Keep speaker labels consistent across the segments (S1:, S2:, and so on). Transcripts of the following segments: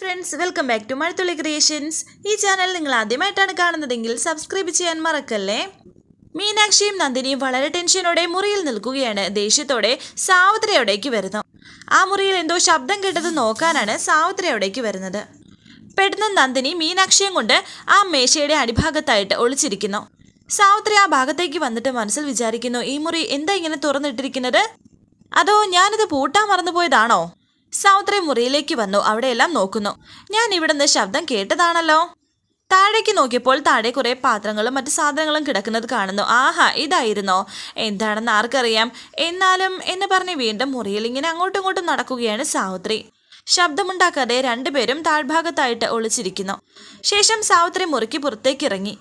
S1: Friends welcome back to Mazhathulli creations ഈ channel നിങ്ങൾ ആദ്യമായിട്ടാണ് കാണുന്നതെങ്കിൽ സബ്സ്ക്രൈബ് ചെയ്യാൻ മറക്കല്ലേ? മീനാക്ഷിയും നന്ദിനിയും വളരെ ടെൻഷനോടെ മുറിയിൽ നിൽക്കുകയാണ്. ദേഷ്യത്തോടെ സാവിത്രി വരുന്നു. ആ മുറിയിൽ എന്തോ ശബ്ദം കേട്ടത് നോക്കാനാണ് സാവിത്രി വരുന്നത്. പെട്ടെന്ന് നന്ദിനി മീനാക്ഷിയും കൊണ്ട് ആ മേശയുടെ അടിഭാഗത്തായിട്ട് ഒളിച്ചിരിക്കുന്നു. സാവിത്രി ആ ഭാഗത്തേക്ക് വന്നിട്ട് മനസ്സിൽ വിചാരിക്കുന്നു ഈ മുറി എന്താ ഇങ്ങനെ തുറന്നിട്ടിരിക്കുന്നത്? അതോ ഞാനിത് പൂട്ടാൻ മറന്നുപോയതാണോ? സാവിത്രി മുറിയിലേക്ക് വന്നു. അവിടെയെല്ലാം നോക്കുന്നു. ഞാൻ ഇവിടുന്ന് ശബ്ദം കേട്ടതാണല്ലോ. താഴേക്ക് നോക്കിയപ്പോൾ താഴെ കുറേ പാത്രങ്ങളും മറ്റു സാധനങ്ങളും കിടക്കുന്നത് കാണുന്നു. ആഹാ ഇതായിരുന്നോ? എന്താണെന്ന് ആർക്കറിയാം. എന്നാലും എന്ന് പറഞ്ഞ് വീണ്ടും മുറിയിൽ ഇങ്ങനെ അങ്ങോട്ടും ഇങ്ങോട്ടും നടക്കുകയാണ് സാവിത്രി. ശബ്ദമുണ്ടാക്കാതെ രണ്ടുപേരും താഴ്ഭാഗത്തായിട്ട് ഒളിച്ചിരിക്കുന്നു. ശേഷം സാവിത്രി മുറിക്ക് പുറത്തേക്ക് ഇറങ്ങി.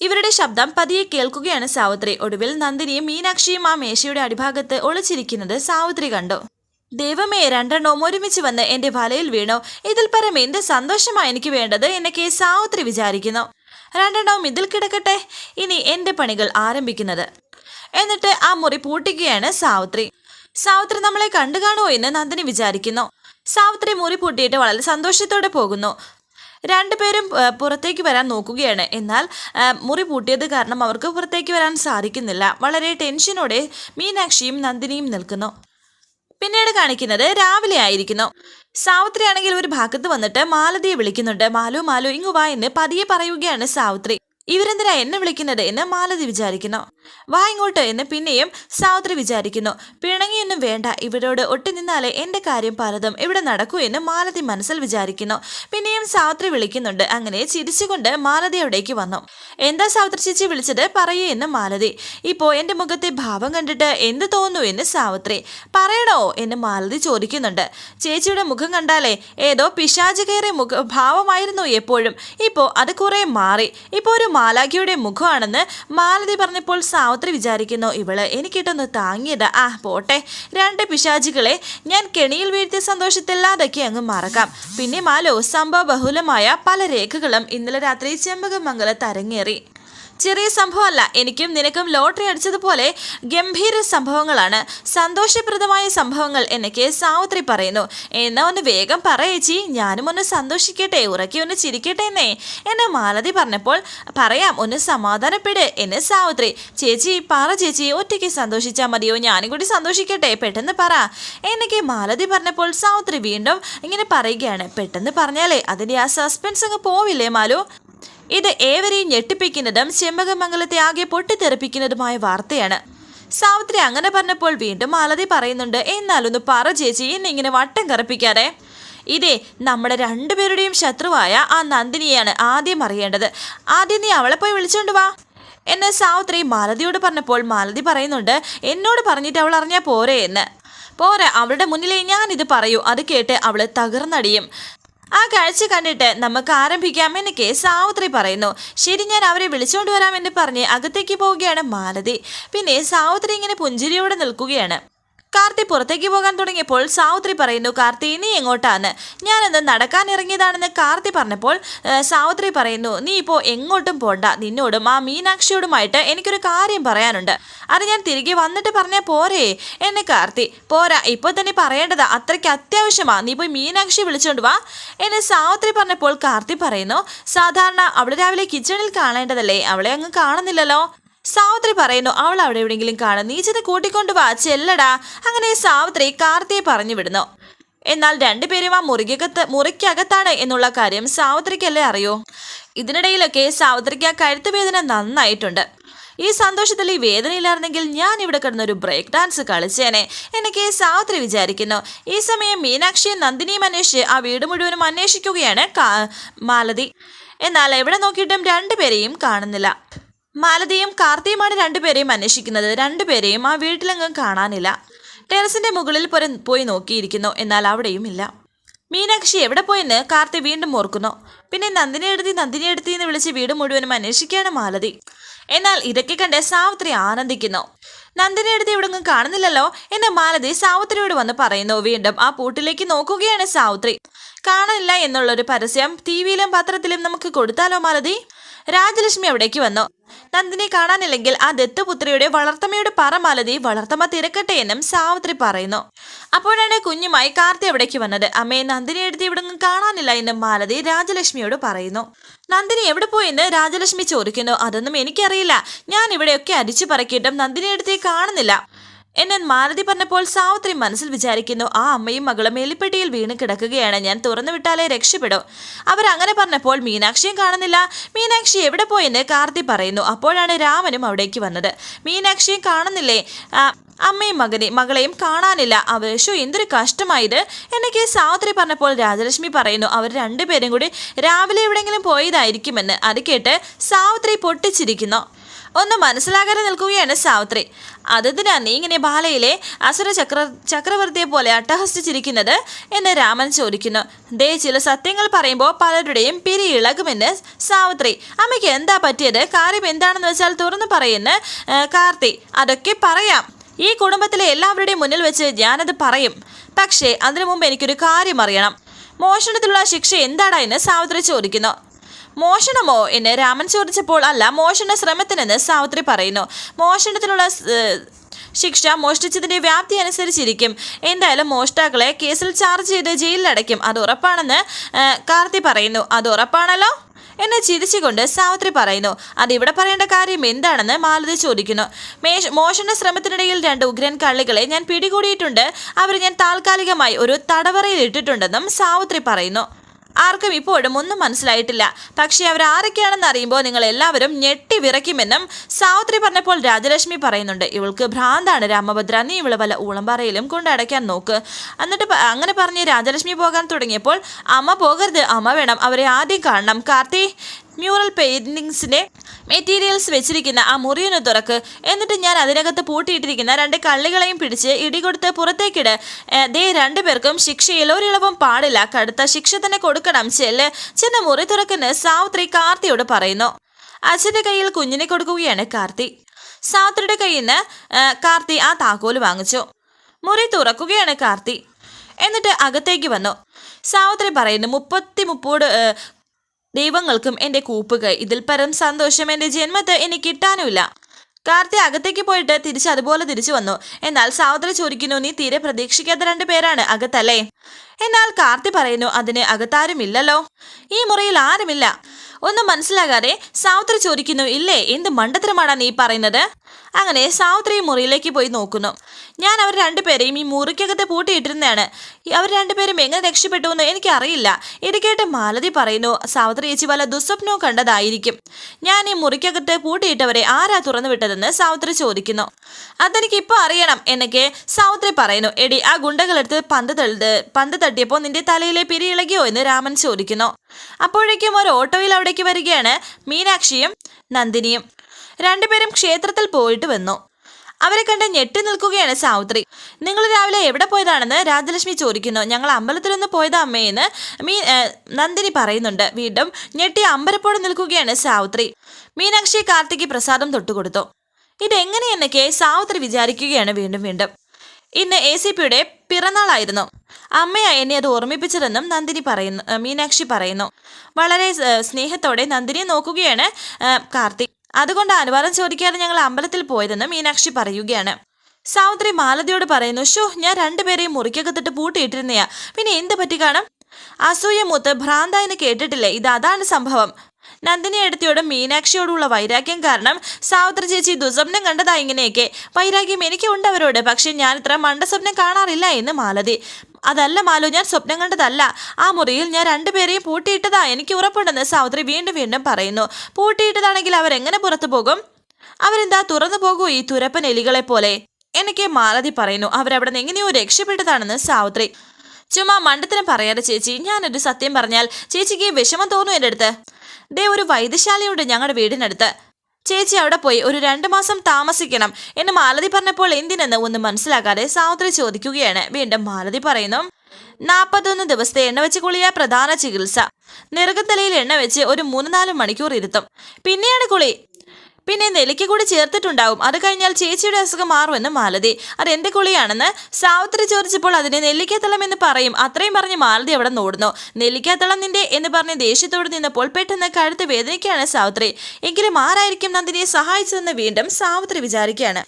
S1: ഇവരുടെ ശബ്ദം പതിയെ കേൾക്കുകയാണ് സാവിത്രി. ഒടുവിൽ നന്ദിനിയും മീനാക്ഷിയും ആ മേശയുടെ അടിഭാഗത്ത് ഒളിച്ചിരിക്കുന്നത് സാവിത്രി കണ്ടു. ദൈവമേ രണ്ടെണ്ണവും ഒരുമിച്ച് വന്ന് എന്റെ വലയിൽ വീണു. ഇതിൽ പരം എന്ത് സന്തോഷമാണ് എനിക്ക് വേണ്ടത് എന്നൊക്കെ സാവിത്രി വിചാരിക്കുന്നു. രണ്ടെണ്ണവും ഇതിൽ കിടക്കട്ടെ. ഇനി എന്റെ പണികൾ ആരംഭിക്കുന്നത്. എന്നിട്ട് ആ മുറി പൂട്ടിക്കുകയാണ് സാവിത്രി. സാവിത്രി നമ്മളെ കണ്ടു കാണുമോ എന്ന് നന്ദിനി വിചാരിക്കുന്നു. സാവിത്രി മുറി പൂട്ടിയിട്ട് വളരെ സന്തോഷത്തോടെ പോകുന്നു. രണ്ടുപേരും പുറത്തേക്ക് വരാൻ നോക്കുകയാണ്. എന്നാൽ മുറി പൂട്ടിയത് കാരണം അവർക്ക് പുറത്തേക്ക് വരാൻ സാധിക്കുന്നില്ല. വളരെ ടെൻഷനോടെ മീനാക്ഷിയും നന്ദിനിയും നിൽക്കുന്നു. പിന്നീട് കാണിക്കുന്നത് രാവിലെ ആയിരിക്കുന്നു. സാവിത്രി ആണെങ്കിൽ ഒരു ഭാഗത്ത് വന്നിട്ട് മാലതിയെ വിളിക്കുന്നുണ്ട്. മാലു മാലു ഇങ്ങു വാ എന്ന് പതിയെ പറയുകയാണ് സാവിത്രി. ഇവരെന്തിനാ എന്നെ വിളിക്കുന്നത്? എന്ന് മാലതി വിചാരിക്കുന്നു. വാ ഇങ്ങോട്ട്. എന്ന് പിന്നെയും സാവിത്രി വിചാരിക്കുന്നു. പിണങ്ങിയൊന്നും വേണ്ട. ഇവരോട് ഒട്ടി നിന്നാലേ എന്റെ കാര്യം പലതും. ഇവിടെ നടക്കൂ എന്ന് മാലതി മനസ്സിൽ വിചാരിക്കുന്നു. പിന്നെയും സാവിത്രി വിളിക്കുന്നുണ്ട്. അങ്ങനെ ചിരിച്ചുകൊണ്ട് മാലതി അവിടേക്ക് വന്നു. എന്താ സാവിത്രി ചേച്ചി വിളിച്ചത്? പറയൂ എന്ന് മാലതി. ഇപ്പോ എന്റെ മുഖത്തെ ഭാവം കണ്ടിട്ട് എന്ത് തോന്നുന്നു എന്ന് സാവിത്രി. പറയണോ എന്ന് മാലതി ചോദിക്കുന്നുണ്ട്. ചേച്ചിയുടെ മുഖം കണ്ടാലേ ഏതോ പിശാച് കയറിയ മുഖ ഭാവമായിരുന്നു എപ്പോഴും. ഇപ്പോ അത് കുറെ മാറി. ഇപ്പോ ഒരു മാലാഖിയുടെ മുഖമാണെന്ന് മാലതി പറഞ്ഞപ്പോൾ സാവിത്രി വിചാരിക്കുന്നു ഇവൾ എനിക്കിട്ടൊന്ന് താങ്ങിയത്. ആ പോട്ടെ. രണ്ട് പിശാചികളെ ഞാൻ കെണിയിൽ വീഴ്ത്തിയ സന്തോഷത്തിൽ അതൊക്കെ അങ്ങ് മറക്കാം. പിന്നെ മാലോ സംഭവ ബഹുലമായ പല രേഖകളും ഇന്നലെ രാത്രി ചെമ്പകമംഗലത്ത് അരങ്ങേറി. ചെറിയ സംഭവമല്ല. എനിക്കും നിനക്കും ലോട്ടറി അടിച്ചതുപോലെ ഗംഭീര സംഭവങ്ങളാണ്. സന്തോഷപ്രദമായ സംഭവങ്ങൾ എന്നൊക്കെ സാവിത്രി പറയുന്നു. എന്നാ ഒന്ന് വേഗം പറയേച്ചി ഞാനും ഒന്ന് സന്തോഷിക്കട്ടെ ഉറക്കി ഒന്ന് ചിരിക്കട്ടെ എന്നേ. എന്നെ മാലതി പറഞ്ഞപ്പോൾ പറയാം ഒന്ന് സമാധാനപ്പെട് എന്ന് സാവിത്രി. ചേച്ചി പറ ചേച്ചി. ഒറ്റയ്ക്ക് സന്തോഷിച്ചാൽ മതിയോ? ഞാനും കൂടി സന്തോഷിക്കട്ടെ പെട്ടെന്ന് പറ. എന്നൊക്കെ മാലതി പറഞ്ഞപ്പോൾ സാവിത്രി വീണ്ടും ഇങ്ങനെ പറയുകയാണ്. പെട്ടെന്ന് പറഞ്ഞാലേ അതിന്റെ ആ സസ്പെൻസ് അങ്ങ് പോവില്ലേ മാലു? ഇത് ഏവരെയും ഞെട്ടിപ്പിക്കുന്നതും ചെമ്പകമംഗലത്തെ ആകെ പൊട്ടിത്തെറിപ്പിക്കുന്നതുമായ വാർത്തയാണ്. സാവിത്രി അങ്ങനെ പറഞ്ഞപ്പോൾ വീണ്ടും മാലതി പറയുന്നുണ്ട് എന്നാലൊന്ന് പറ ചേച്ചി എന്നിങ്ങനെ വട്ടം കറപ്പിക്കാതെ. ഇതേ നമ്മുടെ രണ്ടുപേരുടെയും ശത്രുവായ ആ നന്ദിനിയാണ് ആദ്യം അറിയേണ്ടത്. ആദ്യം നീ അവളെ പോയി വിളിച്ചോണ്ട് വാ. എന്ന് സാവിത്രി മാലതിയോട് പറഞ്ഞപ്പോൾ മാലതി പറയുന്നുണ്ട് എന്നോട് പറഞ്ഞിട്ട് അവൾ അറിഞ്ഞാൽ പോരെ എന്ന്. പോരാ അവളുടെ മുന്നിലേ ഞാനിത് പറയൂ അത് കേട്ട് അവൾ തകർന്നടിയും. ആ കാഴ്ച കണ്ടിട്ട് നമുക്ക് ആരംഭിക്കാം എന്ന് കെ സാവിത്രി പറയുന്നു. ശരി ഞാൻ അവരെ വിളിച്ചുകൊണ്ട് വരാമെന്ന് പറഞ്ഞ് അകത്തേക്ക് പോവുകയാണ് മാലതി. പിന്നെ സാവിത്രി ഇങ്ങനെ പുഞ്ചിരിയോടെ നിൽക്കുകയാണ്. കാർത്തി പുറത്തേക്ക് പോകാൻ തുടങ്ങിയപ്പോൾ സാവിത്രി പറയുന്നു കാർത്തി നീ എങ്ങോട്ടാണ്? ഞാനിന്ന് നടക്കാൻ ഇറങ്ങിയതാണെന്ന് കാർത്തി പറഞ്ഞപ്പോൾ സാവിത്രി പറയുന്നു നീ ഇപ്പോൾ എങ്ങോട്ടും പോണ്ട. നിന്നോടും ആ മീനാക്ഷിയോടുമായിട്ട് എനിക്കൊരു കാര്യം പറയാനുണ്ട്. അത് ഞാൻ തിരികെ വന്നിട്ട് പറഞ്ഞാൽ പോരേ. എന്നെ കാർത്തി പോരാ. ഇപ്പോൾ തന്നെ പറയേണ്ടതാ അത്രയ്ക്ക് അത്യാവശ്യമാണ് നീ പോയി മീനാക്ഷി വിളിച്ചോണ്ട് വാ. എന്നെ സാവിത്രി പറഞ്ഞപ്പോൾ കാർത്തി പറയുന്നു സാധാരണ അവിടെ രാവിലെ കിച്ചണിൽ കാണേണ്ടതല്ലേ? അവളെ അങ്ങ് കാണുന്നില്ലല്ലോ. സാവിത്രി പറയുന്നു അവൾ അവിടെ എവിടെയെങ്കിലും കാണും. നീ ചെന്ന് കൂട്ടിക്കൊണ്ട് വാ ചെല്ലടാ. അങ്ങനെ സാവിത്രി കാർത്തിയെ പറഞ്ഞു വിടുന്നു. എന്നാൽ രണ്ടുപേരും ആ മുറികത്ത് മുറിക്കകത്താണ് എന്നുള്ള കാര്യം സാവിത്രിക്കല്ലേ അറിയോ? ഇതിനിടയിലൊക്കെ സാവിത്രിക്ക് ആ കഴുത്ത് വേദന നന്നായിട്ടുണ്ട്. ഈ സന്തോഷത്തിൽ ഈ വേദനയില്ലായിരുന്നെങ്കിൽ ഞാൻ ഇവിടെ കിടന്നൊരു ബ്രേക്ക് ഡാൻസ് കളിച്ചേനെ എനിക്ക് സാവിത്രി വിചാരിക്കുന്നു. ഈ സമയം മീനാക്ഷിയും നന്ദിനിയും അന്വേഷിച്ച് ആ വീട് മുഴുവനും അന്വേഷിക്കുകയാണ് മാലതി. എന്നാൽ എവിടെ നോക്കിയിട്ടും രണ്ടുപേരെയും കാണുന്നില്ല. മാലതിയും കാർത്തിയുമാണ് രണ്ടുപേരെയും അന്വേഷിക്കുന്നത്. രണ്ടുപേരെയും ആ വീട്ടിലെങ്ങും കാണാനില്ല. ടെറസിന്റെ മുകളിൽ പുര പോയി നോക്കിയിരിക്കുന്നു. എന്നാൽ അവിടെയും ഇല്ല മീനാക്ഷി എവിടെ പോയെന്ന് കാർത്തി വീണ്ടും ഓർക്കുന്നു. പിന്നെ നന്ദിനി എടുത്തി നന്ദിനി എടുത്തി എന്ന് വിളിച്ച് വീട് മുഴുവനും അന്വേഷിക്കുകയാണ് മാലതി. എന്നാൽ ഇതൊക്കെ കണ്ട് സാവിത്രി ആനന്ദിക്കുന്നു. നന്ദിനി എടുത്ത് ഇവിടെങ്ങും കാണുന്നില്ലല്ലോ എന്ന് മാലതി സാവിത്രിയോട് വന്ന് പറയുന്നു. വീണ്ടും ആ പൂട്ടിലേക്ക് നോക്കുകയാണ് സാവിത്രി. കാണാനില്ല എന്നുള്ളൊരു പരസ്യം ടി വിയിലും പത്രത്തിലും നമുക്ക് കൊടുത്താലോ മാലതി? രാജലക്ഷ്മി അവിടേക്ക് വന്നു. നന്ദിനെ കാണാനില്ലെങ്കിൽ ആ ദത്തുപുത്രിയുടെ വളർത്തമ്മയുടെ പറമാലതി വളർത്തമ്മ തിരക്കട്ടെ എന്നും സാവിത്രി പറയുന്നു. അപ്പോഴാണ് കുഞ്ഞുമായി കാർത്തി അവിടേക്ക് വന്നത്. അമ്മയെ നന്ദിനി എടുത്ത് ഇവിടെ ഒന്നും കാണാനില്ല എന്നും മാലതി രാജലക്ഷ്മിയോട് പറയുന്നു. നന്ദിനി എവിടെ പോയെന്ന് രാജലക്ഷ്മി ചോദിക്കുന്നു. അതൊന്നും എനിക്കറിയില്ല. ഞാൻ ഇവിടെയൊക്കെ അരിച്ചു പറക്കിയിട്ടും നന്ദിനി എടുത്തേ കാണുന്നില്ല. എന്നെ മാലതി പറഞ്ഞപ്പോൾ സാവിത്രി മനസ്സിൽ വിചാരിക്കുന്നു ആ അമ്മയും മകളും എലിപ്പെട്ടിയിൽ വീണ് കിടക്കുകയാണ്. ഞാൻ തുറന്നു വിട്ടാലേ രക്ഷപ്പെടൂ. അവരങ്ങനെ പറഞ്ഞപ്പോൾ മീനാക്ഷിയും കാണുന്നില്ല. മീനാക്ഷി എവിടെ പോയെന്ന് കാർത്തി പറയുന്നു. അപ്പോഴാണ് രാമനും അവിടേക്ക് വന്നത്. മീനാക്ഷിയും കാണുന്നില്ലേ? അമ്മയും മകനെ മകളെയും കാണാനില്ല. അവശോ എന്തൊരു കഷ്ടമായത് എന്നൊക്കെ സാവിത്രി പറഞ്ഞപ്പോൾ രാജലക്ഷ്മി പറയുന്നു അവർ രണ്ടുപേരും കൂടി രാവിലെ എവിടെയെങ്കിലും പോയതായിരിക്കുമെന്ന്. അത് കേട്ട് സാവിത്രി പൊട്ടിച്ചിരിക്കുന്നു. ഒന്ന് മനസ്സിലാകാതെ നിൽക്കുകയാണ് സാവിത്രി. അതെന്തിനാ നീ ഇങ്ങനെ ബാലയിലെ അസുര ചക്ര ചക്രവർത്തിയെ പോലെ അട്ടഹസിച്ചിരിക്കുന്നത് എന്ന് രാമൻ ചോദിക്കുന്നു. ദേ ചില സത്യങ്ങൾ പറയുമ്പോൾ പലരുടെയും പിരി ഇളകുമെന്ന് സാവിത്രി. അമ്മയ്ക്ക് എന്താ പറ്റിയത്? കാര്യം എന്താണെന്ന് വെച്ചാൽ തുറന്നു പറയുന്ന കാർത്തി അതൊക്കെ പറയാം. ഈ കുടുംബത്തിലെ എല്ലാവരുടെയും മുന്നിൽ വെച്ച് ഞാനത് പറയും. പക്ഷേ അതിനു മുമ്പ് എനിക്കൊരു കാര്യം അറിയണം. മോഷണത്തിലുള്ള ശിക്ഷ എന്താടാ എന്ന് സാവിത്രി ചോദിക്കുന്നു. മോഷണമോ? എന്ന് രാമൻ ചോദിച്ചപ്പോൾ അല്ല മോഷണ ശ്രമത്തിനെന്ന് സാവിത്രി പറയുന്നു. മോഷണത്തിനുള്ള ശിക്ഷ മോഷ്ടിച്ചതിന്റെ വ്യാപ്തി അനുസരിച്ചിരിക്കും. എന്തായാലും മോഷ്ടാക്കളെ കേസിൽ ചാർജ് ചെയ്ത് ജയിലിലടയ്ക്കും അത് ഉറപ്പാണെന്ന് കാർത്തി പറയുന്നു. അത് ഉറപ്പാണല്ലോ? എന്നെ ചിരിച്ചുകൊണ്ട് സാവിത്രി പറയുന്നു. അത് ഇവിടെ പറയേണ്ട കാര്യം എന്താണെന്ന് മാലതി ചോദിക്കുന്നു. മേഷ് മോഷണ ശ്രമത്തിനിടയിൽ രണ്ട് ഉഗ്രൻ കള്ളികളെ ഞാൻ പിടികൂടിയിട്ടുണ്ട്. അവർ ഞാൻ താൽക്കാലികമായി ഒരു തടവറയിൽ ഇട്ടിട്ടുണ്ടെന്നും സാവിത്രി പറയുന്നു. ആർക്കും ഇപ്പോഴും ഒന്നും മനസ്സിലായിട്ടില്ല. പക്ഷേ അവർ ആരൊക്കെയാണെന്ന് അറിയുമ്പോൾ നിങ്ങൾ എല്ലാവരും ഞെട്ടി വിറയ്ക്കുമെന്നും സാവിത്രി പറഞ്ഞപ്പോൾ രാജലക്ഷ്മി പറയുന്നുണ്ട് ഇവൾക്ക് ഭ്രാന്താണ് രാമഭദ്ര നീ ഇവളെ വല്ല ഊളംപാറയിലും കൊണ്ടടയ്ക്കാൻ നോക്ക്. എന്നിട്ട് അങ്ങനെ പറഞ്ഞ് രാജലക്ഷ്മി പോകാൻ തുടങ്ങിയപ്പോൾ അമ്മ പോകരുത് അമ്മ വേണം അവരെ ആദ്യം കാണണം. കാർത്തി മ്യൂറൽ പെയിന്റിങ്സിന്റെ മെറ്റീരിയൽസ് വെച്ചിരിക്കുന്ന ആ മുറിയൊന്ന് തുറക്ക്. എന്നിട്ട് ഞാൻ അതിനകത്ത് പൂട്ടിയിട്ടിരിക്കുന്ന രണ്ട് കള്ളികളെയും പിടിച്ച് ഇടികൊടുത്ത് പുറത്തേക്കിട്. ദേ രണ്ടുപേർക്കും ശിക്ഷയിൽ ഒരിളവും പാടില്ല. കടുത്ത ശിക്ഷ തന്നെ കൊടുക്കണം ചെല്ല്. ചെന്ന് മുറി തുറക്കുന്ന സാവിത്രി കാർത്തിയോട് പറയുന്നു. അച്ഛന്റെ കയ്യിൽ കുഞ്ഞിനെ കൊടുക്കുകയാണ് കാർത്തി. സാവിത്രിയുടെ കയ്യിൽ നിന്ന് കാർത്തി ആ താക്കോൽ വാങ്ങിച്ചു. മുറി തുറക്കുകയാണ് കാർത്തി. എന്നിട്ട് അകത്തേക്ക് വന്നു. സാവിത്രി പറയുന്നു മുപ്പത്തി മുപ്പോട് ദൈവങ്ങൾക്കും എന്റെ കൂപ്പുകൈ ഇതിൽ പരം സന്തോഷം എന്റെ ജന്മത്ത് എനിക്ക് കിട്ടാനുമില്ല. കാർത്തി അകത്തേക്ക് പോയിട്ട് തിരിച്ച് അതുപോലെ തിരിച്ചു വന്നു. എന്നാൽ സാവത്ര ചോദിക്കുന്നു നീ തീരെ പ്രതീക്ഷിക്കാത്ത രണ്ട് പേരാണ് അകത്തല്ലേ? എന്നാൽ കാർത്തി പറയുന്നു അതിന് അകത്താരുമില്ലല്ലോ. ഈ മുറിയിൽ ആരുമില്ല. ഒന്നും മനസ്സിലാകാതെ സാവിത്രി ചോദിക്കുന്നു ഇല്ലേ എന്ത് മണ്ടത്തരമാണ് നീ പറയുന്നത്? അങ്ങനെ സാവിത്രി മുറിയിലേക്ക് പോയി നോക്കുന്നു. ഞാൻ അവർ രണ്ടുപേരെയും ഈ മുറിക്കകത്ത് പൂട്ടിയിട്ടിരുന്നതാണ്. അവർ രണ്ടുപേരും എങ്ങനെ രക്ഷപ്പെട്ടു എന്ന് എനിക്കറിയില്ല. ഇത് കേട്ട് മാലതി പറയുന്നു സാവിത്രി ചേച്ചി വല്ല ദുസ്വപ്നവും കണ്ടതായിരിക്കും. ഞാൻ ഈ മുറിക്കകത്ത് പൂട്ടിയിട്ടവരെ ആരാ തുറന്നു വിട്ടതെന്ന് സാവിത്രി ചോദിക്കുന്നു. അതെനിക്ക് ഇപ്പൊ അറിയണം എന്നൊക്കെ സാവിത്രി പറയുന്നു. എടി ആ ഗുണ്ടകളെടുത്ത് പന്ത് തള്ളത് പന്ത് തട്ടിയപ്പോൾ നിന്റെ തലയിലെ പിരി ഇളകിയോ എന്ന് രാമൻ ചോദിക്കുന്നു. അപ്പോഴേക്കും ഒരു ഓട്ടോയിൽ അവിടേക്ക് വരികയാണ് മീനാക്ഷിയും നന്ദിനിയും. രണ്ടുപേരും ക്ഷേത്രത്തിൽ പോയിട്ട് വന്നു. അവരെ കണ്ട് ഞെട്ടി നിൽക്കുകയാണ് സാവിത്രി. നിങ്ങൾ രാവിലെ എവിടെ പോയതാണെന്ന് രാജലക്ഷ്മി ചോദിക്കുന്നു. ഞങ്ങൾ അമ്പലത്തിലൊന്ന് പോയതാ അമ്മയെന്ന് മീ നന്ദിനി പറയുന്നുണ്ട്. വീണ്ടും ഞെട്ടി അമ്പരപ്പോടെ നിൽക്കുകയാണ് സാവിത്രി. മീനാക്ഷി കാർത്തിക്ക് പ്രസാദം തൊട്ടുകൊടുത്തു. ഇതെങ്ങനെയെന്നൊക്കെ സാവിത്രി വിചാരിക്കുകയാണ് വീണ്ടും വീണ്ടും. ഇന്ന് എ സി പിയുടെ പിറന്നാളായിരുന്നു. അമ്മയാ എന്നെ അത് ഓർമ്മിപ്പിച്ചതെന്നും നന്ദിനി പറയുന്നു മീനാക്ഷി പറയുന്നു. വളരെ സ്നേഹത്തോടെ നന്ദിനിയെ നോക്കുകയാണ് കാർത്തിക് അതുകൊണ്ട് അനുവാദം ചോദിക്കാതെ ഞങ്ങൾ അമ്പലത്തിൽ പോയതെന്ന് മീനാക്ഷി പറയുകയാണ്. സാവിത്രി മാലതിയോട് പറയുന്നു ഷോ ഞാൻ രണ്ടുപേരെയും മുറിക്കകത്തിട്ട് പൂട്ടിയിട്ടിരുന്നയാ. പിന്നെ എന്ത് പറ്റി കാണും? അസൂയ മൂത്ത് ഭ്രാന്ത എന്ന് കേട്ടിട്ടില്ലേ? ഇത് അതാണ് സംഭവം. നന്ദിനി എടുത്തിയോടും മീനാക്ഷിയോടുള്ള വൈരാഗ്യം കാരണം സാവിത്ര ചേച്ചി ദുസ്വപ്നം കണ്ടതാ ഇങ്ങനെയൊക്കെ. വൈരാഗ്യം എനിക്കുണ്ട് അവരോട് പക്ഷെ ഞാൻ ഇത്ര മണ്ടസ്വപ്നം കാണാറില്ല എന്ന് മാലതി. അതല്ല മാലു ഞാൻ സ്വപ്നം കണ്ടതല്ല. ആ മുറിയിൽ ഞാൻ രണ്ടുപേരെയും പൂട്ടിയിട്ടതാ എനിക്ക് ഉറപ്പുണ്ടെന്ന് സാവിത്രി വീണ്ടും വീണ്ടും പറയുന്നു. പൂട്ടിയിട്ടതാണെങ്കിൽ അവരെങ്ങനെ പുറത്തു പോകും? അവരെന്താ തുറന്നു പോകൂ ഈ തുരപ്പൻ എലികളെ പോലെ? എനിക്ക് മാലതി പറയുന്നു. അവരവിടെ നിന്ന് എങ്ങനെയോ രക്ഷപ്പെട്ടതാണെന്ന് സാവിത്രി. ചുമ്മാ മണ്ടത്തിനും പറയാതെ ചേച്ചി ഞാനൊരു സത്യം പറഞ്ഞാൽ ചേച്ചിക്ക് വിഷമം തോന്നും എന്റെ അടുത്ത്. ദേ ഒരു വൈദ്യശാലയുണ്ട് ഞങ്ങളുടെ വീടിനടുത്ത്. ചേച്ചി അവിടെ പോയി ഒരു രണ്ടു മാസം താമസിക്കണം എന്ന് മാലതി പറഞ്ഞപ്പോൾ എന്തിനെന്ന് ഒന്നും മനസ്സിലാക്കാതെ സാവിത്രി ചോദിക്കുകയാണ്. വീണ്ടും മാലതി പറയുന്നു നാൽപ്പത്തൊന്ന് ദിവസത്തെ എണ്ണ വെച്ച് കുളിയ പ്രധാന ചികിത്സ. നിറകത്തലയിൽ എണ്ണ വെച്ച് ഒരു മൂന്ന് നാല് മണിക്കൂർ ഇരുത്തും. പിന്നെയാണ് കുളി. പിന്നെ നെല്ലിക്ക കൂടി ചേർത്തിട്ടുണ്ടാവും. അത് കഴിഞ്ഞാൽ ചേച്ചിയുടെ അസുഖം മാറുമെന്ന് മാലതി. അത് എന്റെ കുളിയാണെന്ന് സാവിത്രി ചോദിച്ചപ്പോൾ അതിനെ നെല്ലിക്കാത്തളം എന്ന് പറയും. അത്രയും പറഞ്ഞ് മാലതി അവിടെ നോടുന്നു. നെല്ലിക്കാത്തളം നിന്റെ എന്ന് പറഞ്ഞ് ദേഷ്യത്തോട് നിന്നപ്പോൾ പെട്ടെന്ന് കഴുത്ത് വേദനയ്ക്കാണ് സാവിത്രി. എങ്കിലും ആരായിരിക്കും നന്ദിനിയെ സഹായിച്ചതെന്ന് വീണ്ടും സാവിത്രി വിചാരിക്കുകയാണ്.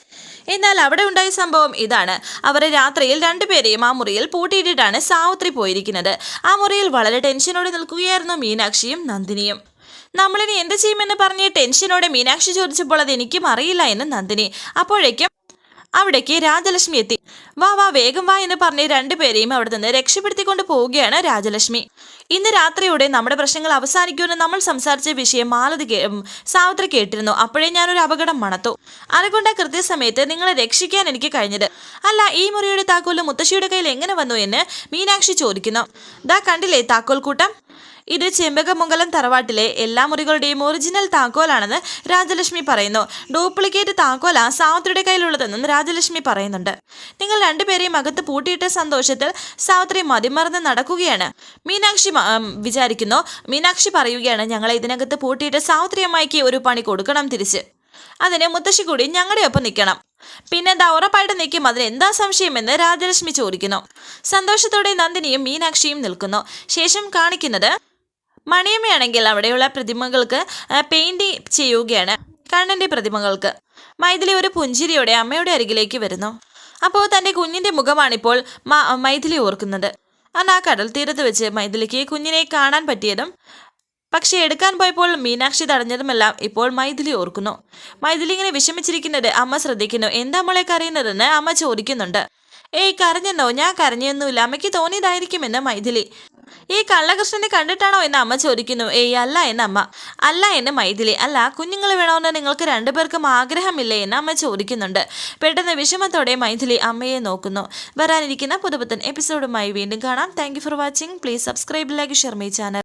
S1: എന്നാൽ അവിടെ ഉണ്ടായ സംഭവം ഇതാണ്. അവരെ രാത്രിയിൽ രണ്ടുപേരെയും ആ മുറിയിൽ പൂട്ടിയിട്ടിട്ടാണ് സാവിത്രി പോയിരിക്കുന്നത്. ആ മുറിയിൽ വളരെ ടെൻഷനോടെ നിൽക്കുകയായിരുന്നു മീനാക്ഷിയും നന്ദിനിയും. നമ്മളിനി എന്ത് ചെയ്യുമെന്ന് പറഞ്ഞ് ടെൻഷനോടെ മീനാക്ഷി ചോദിച്ചപ്പോൾ അത് എനിക്കും അറിയില്ല എന്ന് നന്ദിനി. അപ്പോഴേക്കും അവിടേക്ക് രാജലക്ഷ്മി എത്തി. വാ വാ വേഗം വാ എന്ന് പറഞ്ഞ് രണ്ടുപേരെയും അവിടെ നിന്ന് രക്ഷപ്പെടുത്തിക്കൊണ്ട് പോവുകയാണ് രാജലക്ഷ്മി. ഇന്ന് രാത്രിയോടെ നമ്മുടെ പ്രശ്നങ്ങൾ അവസാനിക്കുമെന്ന് നമ്മൾ സംസാരിച്ച വിഷയം മാലതി സാവിത്രി കേട്ടിരുന്നു. അപ്പോഴേ ഞാനൊരു അപകടം മണത്തു. അതുകൊണ്ട് കൃത്യസമയത്ത് നിങ്ങളെ രക്ഷിക്കാൻ എനിക്ക് കഴിഞ്ഞത്. അല്ല ഈ മുറിയുടെ താക്കോൽ മുത്തശ്ശിയുടെ കയ്യിൽ എങ്ങനെ വന്നു? എന്ന് മീനാക്ഷി ചോദിക്കുന്നു. ദാ കണ്ടില്ലേ താക്കോൽ കൂട്ടം ഇത് ചെമ്പകമംഗലം തറവാട്ടിലെ എല്ലാ മുറികളുടെയും ഒറിജിനൽ താക്കോലാണെന്ന് രാജലക്ഷ്മി പറയുന്നു. ഡ്യൂപ്ലിക്കേറ്റ് താക്കോല സാവത്രിയുടെ കയ്യിലുള്ളതെന്നും രാജലക്ഷ്മി പറയുന്നുണ്ട്. നിങ്ങൾ രണ്ടുപേരെയും അകത്ത് പൂട്ടിയിട്ട സന്തോഷത്തിൽ സാവത്രി മതിമറന്ന് നടക്കുകയാണ്. മീനാക്ഷി വിചാരിക്കുന്നു. മീനാക്ഷി പറയുകയാണ് ഞങ്ങളെ ഇതിനകത്ത് പൂട്ടിയിട്ട് സാവിത്രി അമ്മായിക്ക് ഒരു പണി കൊടുക്കണം തിരിച്ച്. അതിന് മുത്തശ്ശി കൂടി ഞങ്ങളുടെ ഒപ്പം നിൽക്കണം. പിന്നെന്താ ഉറപ്പായിട്ട് നിൽക്കും. അതിന് എന്താ സംശയമെന്ന് രാജലക്ഷ്മി ചോദിക്കുന്നു. സന്തോഷത്തോടെ നന്ദിനിയും മീനാക്ഷിയും നിൽക്കുന്നു. ശേഷം കാണിക്കുന്നത് മണിയമ്മയാണെങ്കിൽ അവിടെയുള്ള പ്രതിമകൾക്ക് പെയിന്റ് ചെയ്യുകയാണ് കണ്ണന്റെ പ്രതിമകൾക്ക്. മൈഥിലി ഒരു പുഞ്ചിരിയോടെ അമ്മയുടെ അരികിലേക്ക് വരുന്നു. അപ്പോൾ തന്റെ കുഞ്ഞിന്റെ മുഖമാണിപ്പോൾ മൈഥിലി ഓർക്കുന്നത്. അന്ന് ആ കടൽ തീരത്ത് വെച്ച് മൈഥിലിക്ക് കുഞ്ഞിനെ കാണാൻ പറ്റിയതും പക്ഷെ എടുക്കാൻ പോയപ്പോൾ മീനാക്ഷി തടഞ്ഞതുമെല്ലാം ഇപ്പോൾ മൈഥിലി ഓർക്കുന്നു. മൈഥിലി ഇങ്ങനെ വിഷമിച്ചിരിക്കുന്നത് അമ്മ ശ്രദ്ധിക്കുന്നു. എന്താ മോളെ കരയുന്നതെന്ന് അമ്മ ചോദിക്കുന്നുണ്ട്. ഏയ് കരഞ്ഞെന്നോ? ഞാൻ കരഞ്ഞൊന്നുമില്ല. അമ്മയ്ക്ക് തോന്നിയതായിരിക്കുമെന്ന് മൈഥിലി ഈ കള്ളകൃഷ്ണനെ കണ്ടിട്ടാണോ എന്ന് അമ്മ ചോദിക്കുന്നു. ഏയ് അല്ല എന്ന അമ്മ. അല്ല എന്ന് മൈഥിലി. അല്ല കുഞ്ഞുങ്ങൾ വേണമെന്ന് നിങ്ങൾക്ക് രണ്ടുപേർക്കും ആഗ്രഹമില്ലേ എന്ന് അമ്മ ചോദിക്കുന്നുണ്ട്. പെട്ടെന്ന് വിഷമത്തോടെ മൈഥിലി അമ്മയെ നോക്കുന്നു. വരാനിരിക്കുന്ന പുതുപുത്തൻ എപ്പിസോഡുമായി വീണ്ടും കാണാം. Thank for watching please subscribe like share my channel